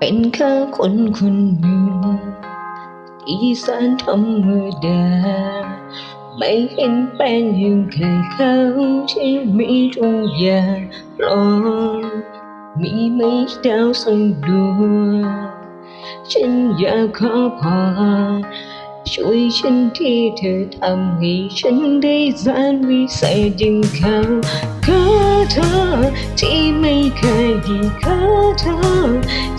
เป็นแค่คนคนหนึ่ง ที่สานธรรมดา ไม่เห็นเป็นอย่างใครเขาที่มีทุกอย่างพร้อมมีไม่ดาวสักดวงฉันอยากขอพร ช่วยฉันที่เธอทำให้ฉันได้สานวิเศษยิ่งเขาขอเธอที่ไม่เคยดีขอเธอ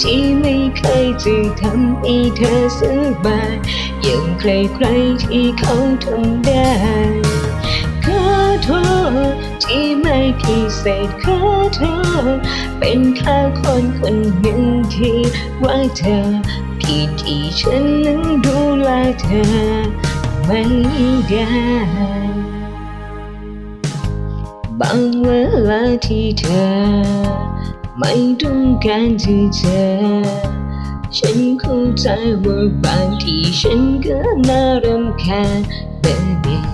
ที่ไม่เคยจะทำให้เธอสบายอย่างใครๆที่เขาทำได้ขอโทษที่ไม่พิเศษขอโทษเป็นแค่คนคนหนึ่งที่ว่าเธอ ผิดที่ฉันนั้นดูแลเธอไม่ได้บางเวลาที่เธอ ไม่ต้องการที่เจอฉันเข้าใจว่าบางทีฉันก็น่ารำคาญแต่เด็ก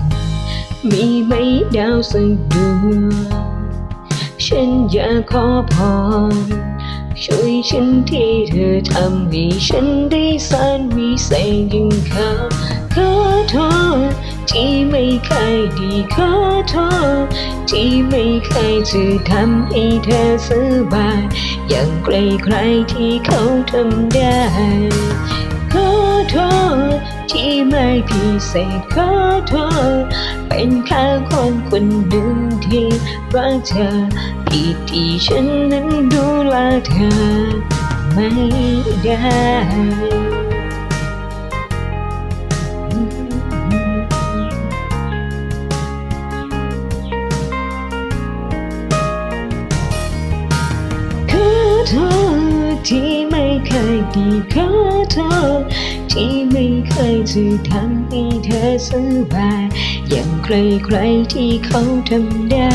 มีไม่ดาวสักดวงฉันอยากขอพร ช่วยฉันที่เธอทำให้ฉันได้สานวิเศษยิ่งเขาขอโทษที่ไม่เคยดีขอโทษที่ไม่เคยจะทำให้เธอสบายอย่างใครๆที่เขาทำได้ขอโทษที่ไม่พิเศษขอโทษเป็นแค่คนคนหนึ่งที่รักเธอผิดที่ฉันนั้นดูแล เธอไม่ได้โทษที่ไม่เคยดีขอโทษที่ไม่เคยจะทำให้เธอสบายอย่างใครๆที่เขาทำได้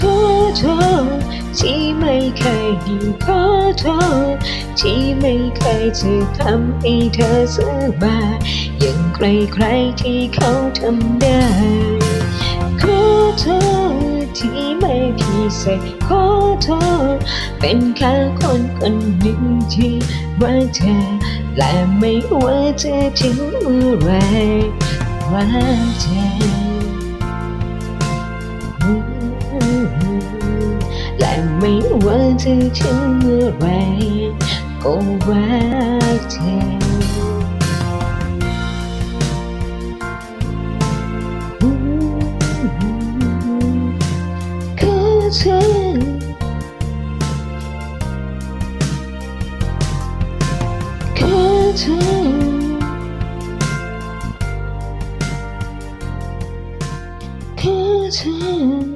ขอโทษ ที่ไม่เคยดีขอโทษที่ไม่เคยจะทำให้เธอสบายอย่างใครๆที่เขาทำได้ขอโทษที่ไม่พิเศษขอโทษเป็นแค่คนคนหนึ่งที่ว่าเธอและไม่ว่าจะถึงเมื่อไหรว่าเธอ ไม่ว่าจะถึงเมื่อไรก็ว่าเธอเธอขอเธอขอเธอ